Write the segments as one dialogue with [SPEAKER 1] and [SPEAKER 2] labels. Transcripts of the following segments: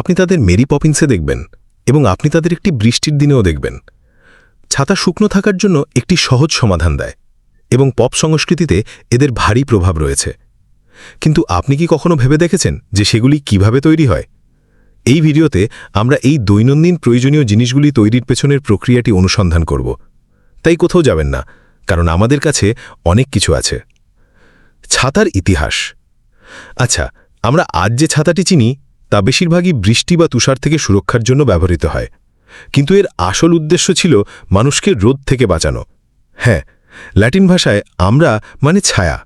[SPEAKER 1] আপনি তাদের মেরি পপিন্সে দেখবেন এবং আপনি তাদের একটি বৃষ্টির দিনেও দেখবেন। ছাতা শুকনো থাকার জন্য একটি সহজ সমাধান দেয় এবং পপ সংস্কৃতিতে এদের ভারী প্রভাব রয়েছে। কিন্তু আপনি কি কখনো ভেবে দেখেছেন যে সেগুলি কীভাবে তৈরি হয়? এই ভিডিওতে আমরা এই দৈনন্দিন প্রয়োজনীয় জিনিসগুলি তৈরির পেছনের প্রক্রিয়াটি অনুসন্ধান করব। তাই কোথাও যাবেন না, কারণ আমাদের কাছে অনেক কিছু আছে। ছাতার ইতিহাস। আচ্ছা আমরা আজ যে ছাতাটি চিনি তা বেশিরভাগই বৃষ্টি বা তুষার থেকে সুরক্ষার জন্য ব্যবহৃত হয়। কিন্তু এর আসল উদ্দেশ্য ছিল মানুষকে রোদ থেকে বাঁচানো। হ্যাঁ ল্যাটিন ভাষায় আমরা মানে ছায়া।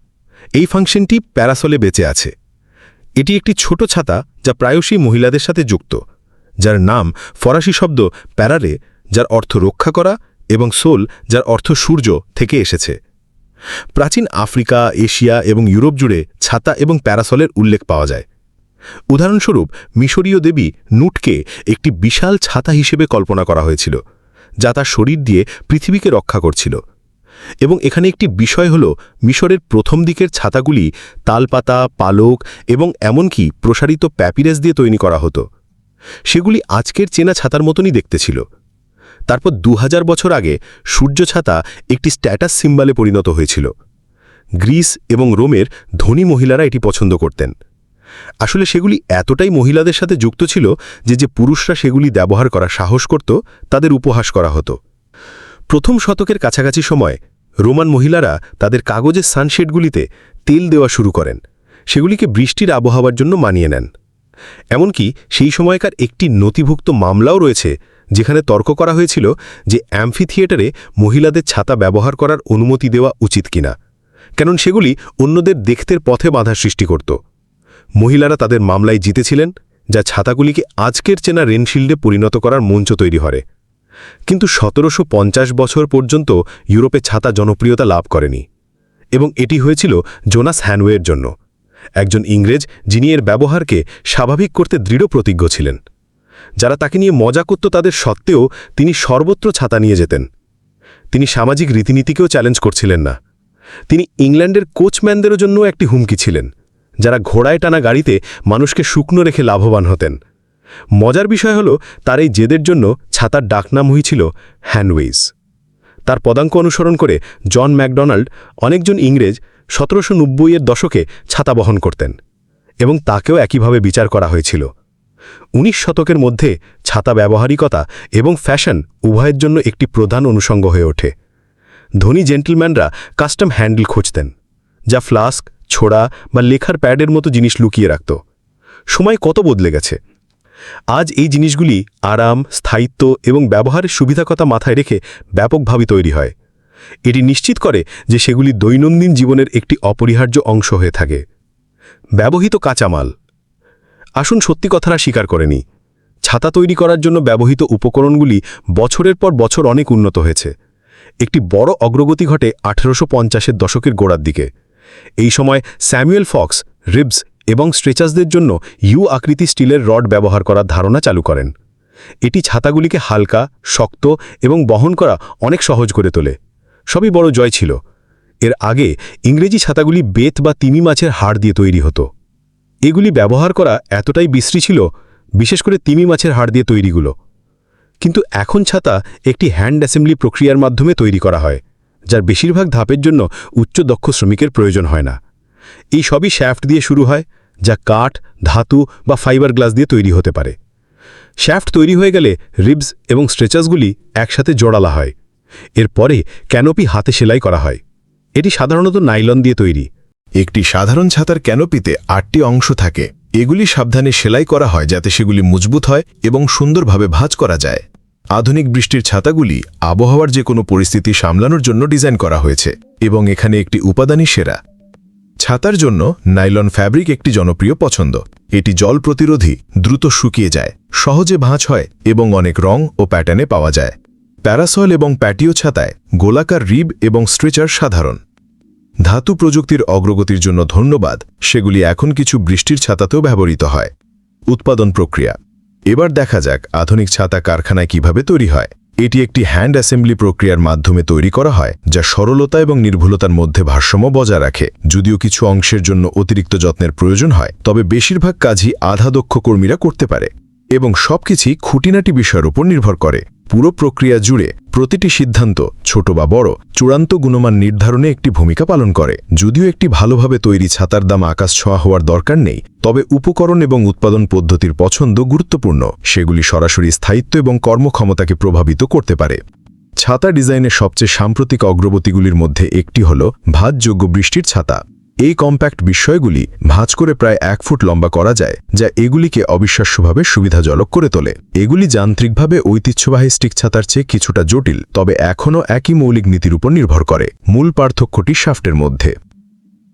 [SPEAKER 1] এই ফাংশনটি প্যারাসলে বেঁচে আছে। এটি একটি ছোট ছাতা যা প্রায়শই মহিলাদের সাথে যুক্ত, যার নাম ফরাসি শব্দ প্যারারে, যার অর্থ রক্ষা করা, এবং সোল, যার অর্থ সূর্য, থেকে এসেছে। প্রাচীন আফ্রিকা, এশিয়া এবং ইউরোপ জুড়ে ছাতা এবং প্যারাসলের উল্লেখ পাওয়া যায়। উদাহরণস্বরূপ, মিশরীয় দেবী নুটকে একটি বিশাল ছাতা হিসেবে কল্পনা করা হয়েছিল, যা তার শরীর দিয়ে পৃথিবীকে রক্ষা করছিল। এবং এখানে একটি বিষয় হল, মিশরের প্রথম দিকের ছাতাগুলি তালপাতা, পালক এবং এমনকি প্রসারিত প্যাপিরাস দিয়ে তৈরি করা হতো। সেগুলি আজকের চেনা ছাতার মতনই দেখতে ছিল। তারপর দু হাজার বছর আগে সূর্য ছাতা একটি স্ট্যাটাস সিম্বালে পরিণত হয়েছিল। গ্রিস এবং রোমের ধনী মহিলারা এটি পছন্দ করতেন। আসলে সেগুলি এতটাই মহিলাদের সাথে যুক্ত ছিল যে যে পুরুষরা সেগুলি ব্যবহার করা সাহস করত, তাদের উপহাস করা হতো। প্রথম শতকের কাছাকাছি সময়, রোমান মহিলারা তাদের কাগজের সানশেডগুলিতে তেল দেওয়া শুরু করেন। সেগুলিকে বৃষ্টির আবহাওয়ার জন্য মানিয়ে নেন। এমনকি সেই সময়কার একটি নথিভুক্ত মামলাও রয়েছে, যেখানে তর্ক করা হয়েছিল যে অ্যাম্ফি থিয়েটারে মহিলাদের ছাতা ব্যবহার করার অনুমতি দেওয়া উচিত কিনা। কারণ সেগুলি অন্যদের দেখতের পথে বাধা সৃষ্টি করত। মহিলারা তাদের মামলায় জিতেছিলেন, যা ছাতাগুলিকে আজকের চেনা রেনশিল্ডে পরিণত করার মঞ্চ তৈরি করে কিন্তু সতেরোশো পঞ্চাশ বছর পর্যন্ত ইউরোপে ছাতা জনপ্রিয়তা লাভ করেনি। এবং এটি হয়েছিল জোনাস হ্যানওয়ের জন্য। একজন ইংরেজ যিনি এর ব্যবহারকে স্বাভাবিক করতে দৃঢ় প্রতিজ্ঞ ছিলেন। যারা তাকে নিয়ে মজা করত তাদের সত্ত্বেও তিনি সর্বত্র ছাতা নিয়ে যেতেন। তিনি সামাজিক রীতিনীতিকেও চ্যালেঞ্জ করছিলেন না। তিনি ইংল্যান্ডের কোচম্যানদেরও জন্য একটি হুমকি ছিলেন। যারা ঘোড়ায় টানা গাড়িতে মানুষকে শুকনো রেখে লাভবান হতেন। মজার বিষয় হল, তার এই জেদের জন্য ছাতার ডাকনাম হয়েছিল হ্যান্ডওয়েজ। তার পদাঙ্ক অনুসরণ করে জন ম্যাকডোনাল্ড অনেকজন ইংরেজ সতেরোশো নব্বইয়ের দশকে ছাতা বহন করতেন এবং তাকেও একইভাবে বিচার করা হয়েছিল। উনিশ শতকের মধ্যে ছাতা ব্যবহারিকতা এবং ফ্যাশন উভয়ের জন্য একটি প্রধান অনুষঙ্গ হয়ে ওঠে। ধনী জেন্টলম্যানরা কাস্টম হ্যান্ডেল খুঁজতেন, যা ফ্লাস্ক ছোড়া বা লেখার প্যাডের মতো জিনিস লুকিয়ে রাখত। সময় কত বদলে গেছে। আজ এই জিনিসগুলি আরাম, স্থায়িত্ব এবং ব্যবহারের সুবিধা কথা মাথায় রেখে ব্যাপকভাবে তৈরি হয়। এটি নিশ্চিত করে যে সেগুলি দৈনন্দিন জীবনের একটি অপরিহার্য অংশ হয়ে থাকে। ব্যবহৃত কাঁচামাল। আসুন সত্যি কথাটা স্বীকার করেনি ছাতা তৈরি করার জন্য ব্যবহৃত উপকরণগুলি বছরের পর বছর অনেক উন্নত হয়েছে। একটি বড় অগ্রগতি ঘটে আঠেরোশো পঞ্চাশের দশকের গোড়ার দিকে। এই সময় স্যামুয়েল ফক্স, রিবস এবং স্ট্রেচার্সদের জন্য ইউ আকৃতি স্টিলের রড ব্যবহার করার ধারণা চালু করেন। এটি ছাতাগুলিকে হালকা, শক্ত এবং বহন করা অনেক সহজ করে তোলে। সবই বড় জয় ছিল। এর আগে ইংরেজি ছাতাগুলি বেত বা তিমি মাছের হাড় দিয়ে তৈরি হতো। এগুলি ব্যবহার করা এতটাই বিশ্রী ছিল, বিশেষ করে তিমি মাছের হাড় দিয়ে তৈরিগুলো। কিন্তু এখন ছাতা একটি হ্যান্ড অ্যাসেম্বলি প্রক্রিয়ার মাধ্যমে তৈরি করা হয়। যার বেশিরভাগ ধাপের জন্য উচ্চ দক্ষ শ্রমিকের প্রয়োজন হয় না। এই সবই শ্যাফট দিয়ে শুরু হয়, যা কাঠ, ধাতু বা ফাইবার গ্লাস দিয়ে তৈরি হতে পারে। শ্যাফট তৈরি হয়ে গেলে রিবস এবং স্ট্রেচার্সগুলি একসাথে জোড়ালা হয়। এরপরে ক্যানোপি হাতে সেলাই করা হয়। এটি সাধারণত নাইলন দিয়ে তৈরি।
[SPEAKER 2] একটি সাধারণ ছাতার ক্যানোপিতে আটটি অংশ থাকে। এগুলি সাবধানে সেলাই করা হয় যাতে সেগুলি মজবুত হয় এবং সুন্দরভাবে ভাঁজ করা যায়। আধুনিক বৃষ্টির ছাতাগুলি আবহাওয়ার যে কোনো পরিস্থিতি সামলানোর জন্য ডিজাইন করা হয়েছে এবং এখানে একটি উপাদানই সেরা। ছাতার জন্য নাইলন ফ্যাব্রিক একটি জনপ্রিয় পছন্দ। এটি জল প্রতিরোধী, দ্রুত শুকিয়ে যায়, সহজে ভাঁজ হয় এবং অনেক রং ও প্যাটার্নে পাওয়া যায়। প্যারাসল এবং প্যাটিও ছাতায় গোলাকার রিব এবং স্ট্রেচার সাধারণ। ধাতু প্রযুক্তির অগ্রগতির জন্য ধন্যবাদ, সেগুলি এখন কিছু বৃষ্টির ছাতাতেও ব্যবহৃত হয়। উৎপাদন প্রক্রিয়া এবার দেখা যাক আধুনিক ছাতা কারখানায় কীভাবে তৈরি হয়। এটি একটি হ্যান্ড অ্যাসেম্বলি প্রক্রিয়ার মাধ্যমে তৈরি করা হয়, যা সরলতা এবং নির্ভুলতার মধ্যে ভারসাম্য বজায় রাখে। যদিও কিছু অংশের জন্য অতিরিক্ত যত্নের প্রয়োজন হয়, তবে বেশিরভাগ কাজই আধা দক্ষ কর্মীরা করতে পারে
[SPEAKER 3] এবং সবকিছুই খুঁটিনাটি বিষয়ের উপর নির্ভর করে। পুরো প্রক্রিয়া জুড়ে প্রতিটি সিদ্ধান্ত, ছোট বা বড়, চূড়ান্ত গুণমান নির্ধারণে একটি ভূমিকা পালন করে। যদিও একটি ভালোভাবে তৈরি ছাতার দাম আকাশ ছোঁয়া হওয়ার দরকার নেই, তবে উপকরণ এবং উৎপাদন পদ্ধতির পছন্দ গুরুত্বপূর্ণ। সেগুলি সরাসরি স্থায়িত্ব এবং কর্মক্ষমতাকে প্রভাবিত করতে পারে। ছাতা ডিজাইনের সবচেয়ে সাম্প্রতিক অগ্রগতিগুলির মধ্যে একটি হল ভাতযোগ্য বৃষ্টির ছাতা। এই কম্প্যাক্ট বিষয়গুলি ভাঁজ করে প্রায় এক ফুট লম্বা করা যায়, যা এগুলিকে অবিশ্বাস্যভাবে সুবিধাজনক করে তোলে। এগুলি যান্ত্রিকভাবে ঐতিহ্যবাহী স্টিক ছাতার চেয়ে কিছুটা জটিল, তবে এখনও একই মৌলিক নীতির উপর নির্ভর করে, মূল পার্থক্যটি শাফটের মধ্যে।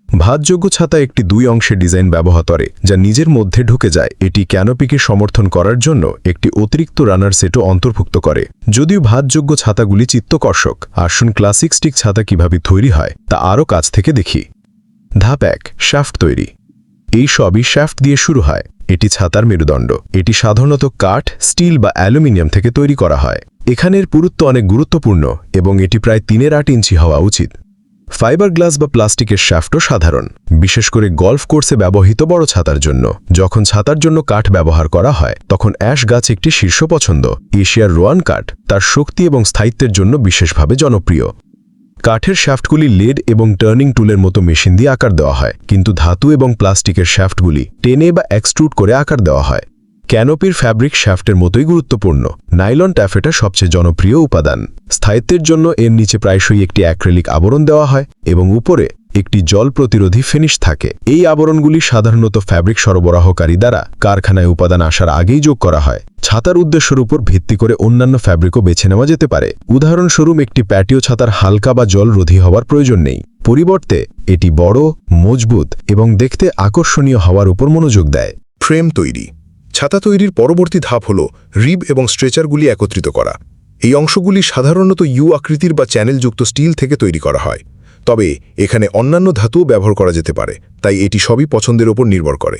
[SPEAKER 3] ভাতযোগ্য ছাতা একটি দুই অংশের ডিজাইন ব্যবহার করে, যা নিজের মধ্যে ঢুকে যায়। এটি ক্যানোপিকে সমর্থন করার জন্য একটি অতিরিক্ত রানার সেটও অন্তর্ভুক্ত করে। যদিও ভাতযোগ্য ছাতাগুলি চিত্তকর্ষক, আসুন ক্লাসিক স্টিক ছাতা কীভাবে তৈরি হয়, তা আরও কাছ থেকে দেখি। ধাপ এক শাফট তৈরি। এই সবই শ্যাফট দিয়ে শুরু হয়। এটি ছাতার মেরুদণ্ড। এটি সাধারণত কাঠ, স্টিল বা অ্যালুমিনিয়াম থেকে তৈরি করা হয়। এখানের পুরুত্ব অনেক গুরুত্বপূর্ণ এবং এটি প্রায় তিনের আট ইঞ্চি হওয়া উচিত। ফাইবার গ্লাস বা প্লাস্টিকের শ্যাফটও সাধারণ। বিশেষ করে গল্ফ কোর্সে ব্যবহৃত বড় ছাতার জন্য। যখন ছাতার জন্য কাঠ ব্যবহার করা হয়, তখন অ্যাশ গাছ একটি শীর্ষ পছন্দ। এশিয়ার রোয়ান কাঠ তার শক্তি এবং স্থায়িত্বের জন্য বিশেষভাবে জনপ্রিয়। কাঠের শ্যাফ্টগুলি লেড এবং টার্নিং টুলের মতো মেশিন দিয়ে আকার দেওয়া হয়, কিন্তু ধাতু এবং প্লাস্টিকের শ্যাফ্টগুলি টেনে বা এক্সট্রুড করে আকার দেওয়া হয়। ক্যানোপির ফ্যাব্রিক শ্যাফ্টের মতোই গুরুত্বপূর্ণ, নাইলন ট্যাফেটা সবচেয়ে জনপ্রিয় উপাদান। স্থায়িত্বের জন্য এর নিচে প্রায়শই একটি অ্যাক্রেলিক আবরণ দেওয়া হয় এবং উপরে একটি জল প্রতিরোধী ফিনিশ থাকে। এই আবরণগুলি সাধারণত ফ্যাব্রিক সরবরাহকারী দ্বারা কারখানায় উপাদান আসার আগেই যোগ করা হয়। ছাতার উদ্দেশ্যের উপর ভিত্তি করে অন্যান্য ফ্যাব্রিকও বেছে নেওয়া যেতে পারে। উদাহরণস্বরূপ, একটি প্যাটিও ছাতার হালকা বা জলরোধী হওয়ার প্রয়োজন নেই। পরিবর্তে, এটি বড়, মজবুত এবং দেখতে আকর্ষণীয় হওয়ার উপর মনোযোগ দেয়।
[SPEAKER 1] ফ্রেম তৈরি। ছাতা তৈরির পরবর্তী ধাপ হল রিব এবং স্ট্রেচারগুলি একত্রিত করা। এই অংশগুলি সাধারণত ইউ আকৃতির বা চ্যানেলযুক্ত স্টিল থেকে তৈরি করা হয়। তবে এখানে অন্যান্য ধাতুও ব্যবহার করা যেতে পারে, তাই এটি সবই পছন্দের ওপর নির্ভর করে।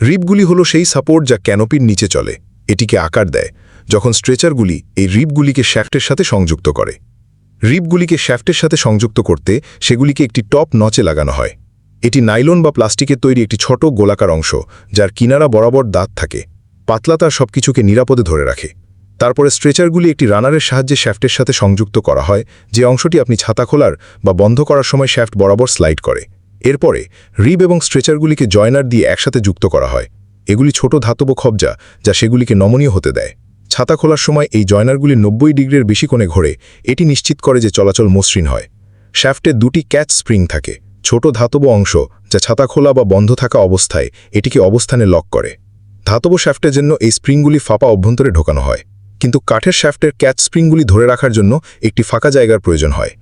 [SPEAKER 1] রিপগুলি হলো সেই সাপোর্ট যা ক্যানোপির নিচে চলে, এটিকে আকার দেয়, যখন স্ট্রেচারগুলি এই রিবগুলিকে শ্যাফটের সাথে সংযুক্ত করে। রিপগুলিকে শ্যাফটের সাথে সংযুক্ত করতে সেগুলিকে একটি টপ নচে লাগানো হয়। এটি নাইলন বা প্লাস্টিকের তৈরি একটি ছোট গোলাকার অংশ, যার কিনারা বরাবর দাঁত থাকে, পাতলা তার সবকিছুকে নিরাপদে ধরে রাখে। তারপরে স্ট্রেচারগুলি একটি রানারের সাহায্যে শ্যাফটের সাথে সংযুক্ত করা হয়, যে অংশটি আপনি ছাতা খোলার বা বন্ধ করার সময় শ্যাফট বরাবর স্লাইড করে। এরপরে, রিব এবং স্ট্রেচারগুলিকে জয়নার দিয়ে একসাথে যুক্ত করা হয়। এগুলি ছোট ধাতব খবজা, যা সেগুলিকে নমনীয় হতে দেয়। ছাতা খোলার সময় এই জয়নারগুলি নব্বই ডিগ্রির বেশি কোণে ঘোরে, এটি নিশ্চিত করে যে চলাচল মসৃণ হয়। শ্যাফটে দুটি ক্যাচ স্প্রিং থাকে, ছোট ধাতব অংশ, যা ছাতা খোলা বা বন্ধ থাকা অবস্থায় এটিকে অবস্থানে লক করে। ধাতব শ্যাফটের জন্য এই স্প্রিংগুলি ফাঁপা অভ্যন্তরে ঢোকানো হয়। কিন্তু কাঠের শ্যাফটের ক্যাচ স্প্রিংগুলি ধরে রাখার জন্য একটি ফাঁকা জায়গার প্রয়োজন হয়।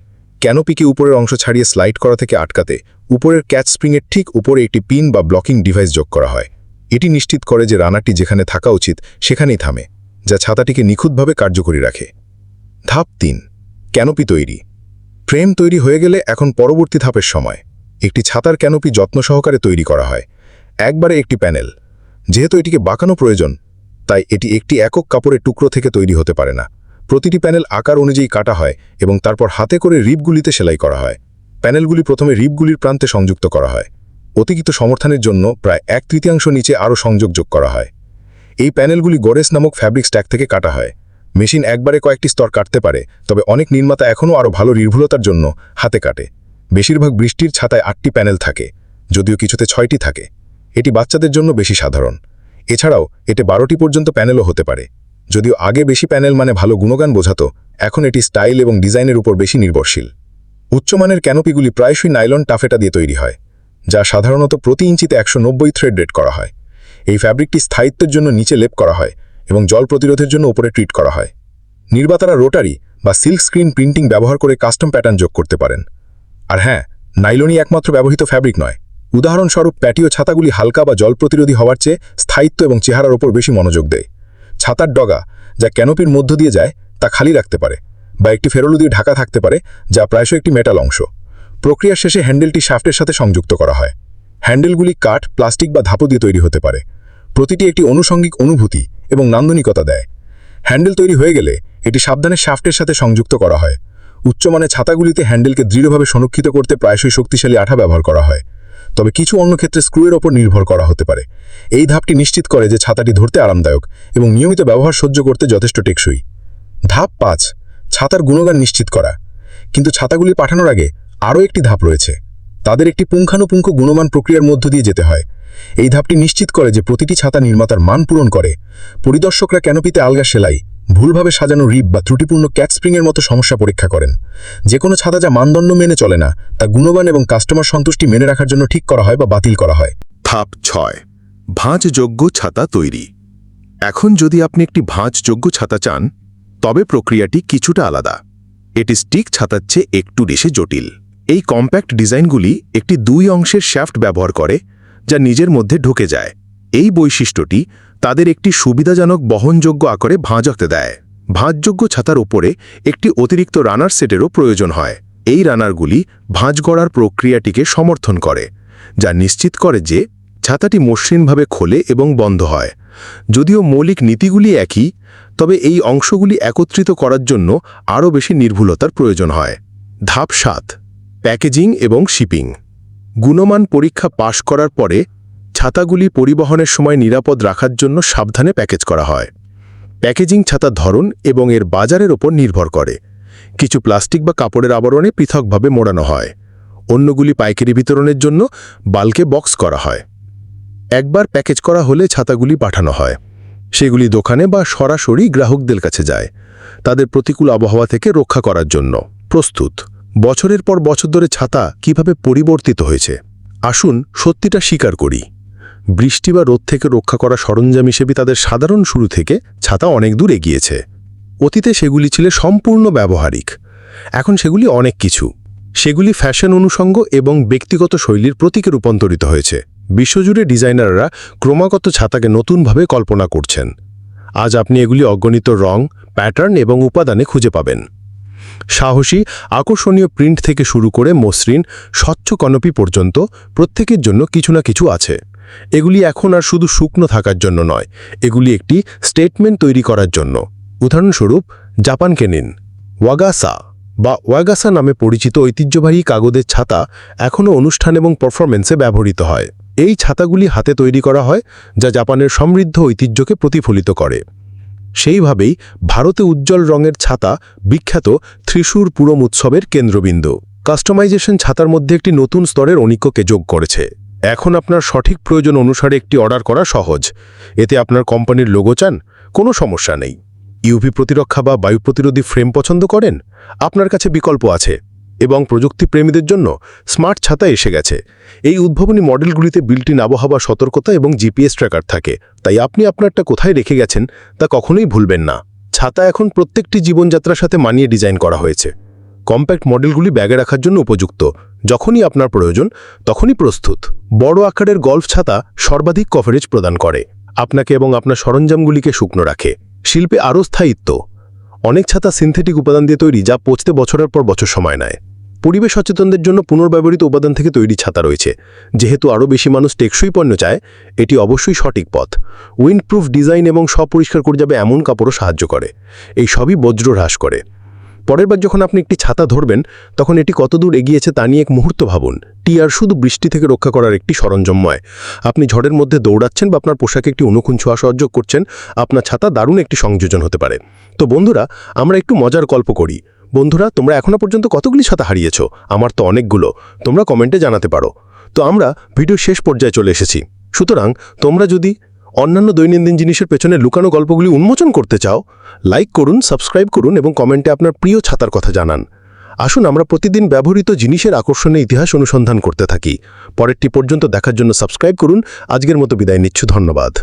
[SPEAKER 1] ক্যানোপিকে উপরের অংশ ছাড়িয়ে স্লাইড করা থেকে আটকাতে উপরের ক্যাচ স্প্রিংয়ের ঠিক উপরে একটি পিন বা ব্লকিং ডিভাইস যোগ করা হয়। এটি নিশ্চিত করে যে রানারটি যেখানে থাকা উচিত সেখানেই থামে, যা ছাতাটিকে নিখুঁতভাবে কার্যকরী রাখে। ধাপ তিন, ক্যানোপি তৈরি। ফ্রেম তৈরি হয়ে গেলে এখন পরবর্তী ধাপের সময়। একটি ছাতার ক্যানোপি যত্ন সহকারে তৈরি করা হয়। একবারে একটি প্যানেল। যেহেতু এটিকে বাঁকানো প্রয়োজন তাই এটি একটি একক কাপড়ের টুকরো থেকে তৈরি হতে পারে না। প্রতিটি প্যানেল আকার অনুযায়ী কাটা হয় এবং তারপর হাতে করে রিবগুলিতে সেলাই করা হয়। প্যানেলগুলি প্রথমে রিবগুলির প্রান্তে সংযুক্ত করা হয়। অতিরিক্ত সমর্থনের জন্য প্রায় এক তৃতীয়াংশ নিচে আরও সংযোগ যোগ করা হয়। এই প্যানেলগুলি গরেস নামক ফ্যাব্রিক স্ট্যাক থেকে কাটা হয়। মেশিন একবারে কয়েকটি স্তর কাটতে পারে, তবে অনেক নির্মাতা এখনও আরও ভালো নির্ভুলতার জন্য হাতে কাটে। বেশিরভাগ বৃষ্টির ছাতায় আটটি প্যানেল থাকে, যদিও কিছুতে ছয়টি থাকে। এটি বাচ্চাদের জন্য বেশি সাধারণ। এছাড়াও, এতে বারোটি পর্যন্ত প্যানেলও হতে পারে। যদিও আগে বেশি প্যানেল মানে ভালো গুণগান বোঝাতো, এখন এটি স্টাইল এবং ডিজাইনের উপর বেশি নির্ভরশীল। উচ্চমানের ক্যানোপিগুলি প্রায়শই নাইলন টাফেটা দিয়ে তৈরি হয়, যা সাধারণত প্রতি ইঞ্চিতে একশো নব্বই থ্রেড রেট করা হয়। এই ফ্যাব্রিকটি স্থায়িত্বের জন্য নিচে লেপ করা হয় এবং জল প্রতিরোধের জন্য উপরে ট্রিট করা হয়। নির্মাতারা রোটারি বা সিল্ক স্ক্রিন প্রিন্টিং ব্যবহার করে কাস্টম প্যাটার্ন যোগ করতে পারেন। আর হ্যাঁ নাইলনই একমাত্র ব্যবহৃত ফ্যাব্রিক নয়। উদাহরণস্বরূপ প্যাটিও ছাতাগুলি হালকা বা জল প্রতিরোধী হওয়ার চেয়ে স্থায়িত্ব এবং চেহারার ওপর বেশি মনোযোগ দেয়। ছাতার ডগা যা ক্যানোপির মধ্য দিয়ে যায় তা খালি রাখতে পারে বা একটি ফেরোলু দিয়ে ঢাকা থাকতে পারে, যা প্রায়শই একটি মেটাল অংশ। প্রক্রিয়ার শেষে হ্যান্ডেলটি শাফটের সাথে সংযুক্ত করা হয়। হ্যান্ডেলগুলি কাঠ, প্লাস্টিক বা ধাপু দিয়ে তৈরি হতে পারে। প্রতিটি একটি অনুষঙ্গিক অনুভূতি এবং নান্দনিকতা দেয়। হ্যান্ডেল তৈরি হয়ে গেলে এটি সাবধানে শাফটের সাথে সংযুক্ত করা হয়। উচ্চমানের ছাতাগুলিতে হ্যান্ডেলকে দৃঢ়ভাবে সংরক্ষিত করতে প্রায়শই শক্তিশালী আঠা ব্যবহার করা হয়।
[SPEAKER 4] তবে কিছু অন্য ক্ষেত্রে স্ক্রুয়ের ওপর নির্ভর করা হতে পারে। এই ধাপটি নিশ্চিত করে যে ছাতাটি ধরতে আরামদায়ক এবং নিয়মিত ব্যবহার সহ্য করতে যথেষ্ট টেকসই। ধাপ পাঁচ, ছাতার গুণগান নিশ্চিত করা। কিন্তু ছাতাগুলি পাঠানোর আগে আরও একটি ধাপ রয়েছে। তাদের একটি পুঙ্খানুপুঙ্খ গুণমান প্রক্রিয়ার মধ্য দিয়ে যেতে হয়। এই ধাপটি নিশ্চিত করে যে প্রতিটি ছাতা নির্মাতার মান পূরণ করে। পরিদর্শকরা ক্যানোপিতে আলগা সেলাই ভুলভাবে সাজানো রিপ বা ত্রুটিপূর্ণ ক্যাট স্প্রিংয়ের মতো সমস্যা পরীক্ষা করেন। যে কোনো ছাতা যা মানদণ্ড মেনে চলে না, তা গুণমান এবং কাস্টমার সন্তুষ্টি মেনে রাখার জন্য ঠিক করা হয় বা বাতিল করা হয়।
[SPEAKER 1] ধাপ ছয়, ভাঁজযোগ্য ছাতা তৈরি। এখন যদি আপনি একটি ভাঁজযোগ্য ছাতা চান, তবে প্রক্রিয়াটি কিছুটা আলাদা। এটি স্টিক ছাতার চেয়ে একটু বেশি জটিল। এই কম্প্যাক্ট ডিজাইনগুলি একটি দুই অংশের শ্যাফট ব্যবহার করে, যা নিজের মধ্যে ঢুকে যায়। এই বৈশিষ্ট্যটি তাদের একটি সুবিধাজনক বহনযোগ্য আকারে ভাঁজতে দেয়। ভাঁজযোগ্য ছাতার ওপরে একটি অতিরিক্ত রানার সেটেরও প্রয়োজন হয়। এই রানারগুলি ভাঁজ গড়ার প্রক্রিয়াটিকে সমর্থন করে, যা নিশ্চিত করে যে ছাতাটি মসৃণভাবে খোলে এবং বন্ধ হয়। যদিও মৌলিক নীতিগুলি একই, তবে এই অংশগুলি একত্রিত করার জন্য আরও বেশি নির্ভুলতার প্রয়োজন হয়। ধাপ সাত প্যাকেজিং এবং শিপিং। গুণমান পরীক্ষা পাশ করার পরে ছাতাগুলি পরিবহনের সময় নিরাপদ রাখার জন্য সাবধানে প্যাকেজ করা হয়। প্যাকেজিং ছাতার ধরন এবং এর বাজারের ওপর নির্ভর করে। কিছু প্লাস্টিক বা কাপড়ের আবরণে পৃথকভাবে মোড়ানো হয়। অন্যগুলি পাইকারি বিতরণের জন্য বাল্কে বক্স করা হয়। একবার প্যাকেজ করা হলে ছাতাগুলি পাঠানো হয়। সেগুলি দোকানে বা সরাসরি গ্রাহকদের কাছে যায়। তাদের প্রতিকূল আবহাওয়া থেকে রক্ষা করার জন্য। প্রস্তুত। বছরের পর বছর ধরে ছাতা কীভাবে পরিবর্তিত হয়েছে? আসুন সত্যিটা স্বীকার করি। বৃষ্টি বা রোদ থেকে রক্ষা করা সরঞ্জাম হিসেবে তাদের সাধারণ শুরু থেকে ছাতা অনেক দূর এগিয়েছে। অতীতে সেগুলি ছিল সম্পূর্ণ ব্যবহারিক। এখন সেগুলি অনেক কিছু। সেগুলি ফ্যাশন অনুষঙ্গ এবং ব্যক্তিগত শৈলীর প্রতীকে রূপান্তরিত হয়েছে। বিশ্বজুড়ে ডিজাইনাররা ক্রমাগত ছাতাকে নতুনভাবে কল্পনা করছেন। আজ আপনি এগুলি অগণিত রং, প্যাটার্ন এবং উপাদানে খুঁজে পাবেন। সাহসী, আকর্ষণীয় প্রিন্ট থেকে শুরু করে মসৃণ, স্বচ্ছ কনপি পর্যন্ত প্রত্যেকের জন্য কিছু না কিছু আছে। এগুলি এখন আর শুধু শুকনো থাকার জন্য নয়, এগুলি একটি স্টেটমেন্ট তৈরি করার জন্য। উদাহরণস্বরূপ, জাপানকে নিন। ওয়াগাসা বা ওয়াগাসা নামে পরিচিত ঐতিহ্যবাহী কাগজের ছাতা এখনও অনুষ্ঠান এবং পারফরমেন্সে ব্যবহৃত হয়। এই ছাতাগুলি হাতে তৈরি করা হয়, যা জাপানের সমৃদ্ধ ঐতিহ্যকে প্রতিফলিত করে। সেইভাবেই ভারতে উজ্জ্বল রঙের ছাতা বিখ্যাত ত্রিশূর পুরম উৎসবের কেন্দ্রবিন্দু। কাস্টমাইজেশন ছাতার মধ্যে একটি নতুন স্তরের অনিক্যকে যোগ করেছে। এখন আপনার সঠিক প্রয়োজন অনুসারে একটি অর্ডার করা সহজ। এতে আপনার কোম্পানির লোগো চান, কোনো সমস্যা নেই। ইউভি প্রতিরক্ষা বা বায়ু প্রতিরোধী ফ্রেম পছন্দ করেন? আপনার কাছে বিকল্প আছে। এবং প্রযুক্তিপ্রেমীদের জন্য স্মার্ট ছাতা এসে গেছে। এই উদ্ভাবনী মডেলগুলিতে বিল্টিন আবহাওয়া, সতর্কতা এবং জিপিএস ট্র্যাকার থাকে। তাই আপনি আপনারটা কোথায় রেখে গেছেন তা কখনোই ভুলবেন না। ছাতা এখন প্রত্যেকটি জীবনযাত্রার সাথে মানিয়ে ডিজাইন করা হয়েছে। কম্প্যাক্ট মডেলগুলি ব্যাগে রাখার জন্য উপযুক্ত। যখনই আপনার প্রয়োজন, তখনই প্রস্তুত। বড় আকারের গল্ফ ছাতা সর্বাধিক কভারেজ প্রদান করে। আপনাকে এবং আপনার সরঞ্জামগুলিকে শুকনো রাখে। শিল্পে আরও স্থায়িত্ব। অনেক ছাতা সিনথেটিক উপাদান দিয়ে তৈরি যা পচতে বছরের পর বছর সময় নেয়। পরিবেশ সচেতনদের জন্য পুনর্ব্যবহৃত উপাদান থেকে তৈরি ছাতা রয়েছে। যেহেতু আরও বেশি মানুষ টেকসই পণ্য চায়, এটি অবশ্যই সঠিক পথ। উইন্ডপ্রুফ ডিজাইন এবং স্বপরিষ্কার করে যাবে এমন কাপড়ও সাহায্য করে। এই সবই বজ্র হ্রাস করে। পরের বার যখন আপনি একটি ছাতা ধরবেন, তখন এটি কতদূর এগিয়েছে তা নিয়ে এক মুহূর্ত ভাবুন। টিআর শুধু বৃষ্টি থেকে রক্ষা করার একটি সরঞ্জামময়। আপনি ঝড়ের মধ্যে দৌড়াচ্ছেন বা আপনার পোশাকে একটি অনুকূল ছোঁয়া সহযোগ করছেন, আপনার ছাতা দারুণ একটি সংযোজন হতে পারে। তো বন্ধুরা, আমরা একটু মজার গল্প করি। বন্ধুরা, তোমরা এখনও পর্যন্ত কতগুলি ছাতা হারিয়েছ? আমার তো অনেকগুলো। তোমরা কমেন্টে জানাতে পারো। তো আমরা ভিডিও শেষ পর্যায়ে চলে এসেছি। সুতরাং তোমরা যদি অন্যান্য দৈনন্দিন জিনিসের পেছনে লুকানো গল্পগুলি উন্মোচন করতে চাও লাইক করুন সাবস্ক্রাইব করুন এবং কমেন্টে আপনার প্রিয় ছাতার কথা জানান। আসুন, আমরা প্রতিদিন ব্যবহৃত জিনিসের আকর্ষণে ইতিহাস অনুসন্ধান করতে থাকি। পরেরটি পর্যন্ত দেখার জন্য সাবস্ক্রাইব করুন। আজকের মতো বিদায় নিচ্ছু, ধন্যবাদ।